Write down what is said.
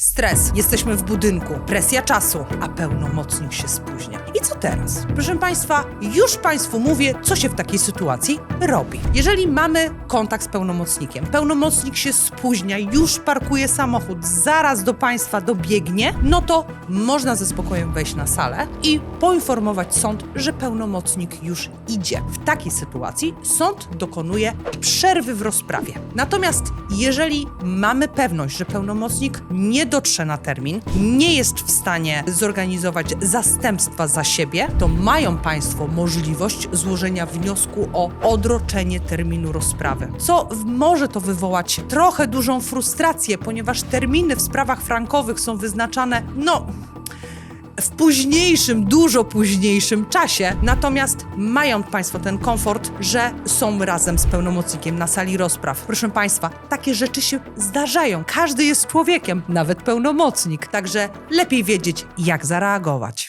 Stres, jesteśmy w budynku, presja czasu, a pełnomocnik się spóźnia. I co teraz? Proszę Państwa, już Państwu mówię, co się w takiej sytuacji robi. Jeżeli mamy kontakt z pełnomocnikiem, pełnomocnik się spóźnia, już parkuje samochód, zaraz do Państwa dobiegnie, no to można ze spokojem wejść na salę i poinformować sąd, że pełnomocnik już idzie. W takiej sytuacji sąd dokonuje przerwy w rozprawie. Natomiast jeżeli mamy pewność, że pełnomocnik nie dotrze na termin, nie jest w stanie zorganizować zastępstwa za siebie, to mają Państwo możliwość złożenia wniosku o odroczenie terminu rozprawy. Co może to wywołać trochę dużą frustrację, ponieważ terminy w sprawach frankowych są wyznaczane, no, w późniejszym, dużo późniejszym czasie. Natomiast mają Państwo ten komfort, że są razem z pełnomocnikiem na sali rozpraw. Proszę Państwa, takie rzeczy się zdarzają. Każdy jest człowiekiem, nawet pełnomocnik. Także lepiej wiedzieć, jak zareagować.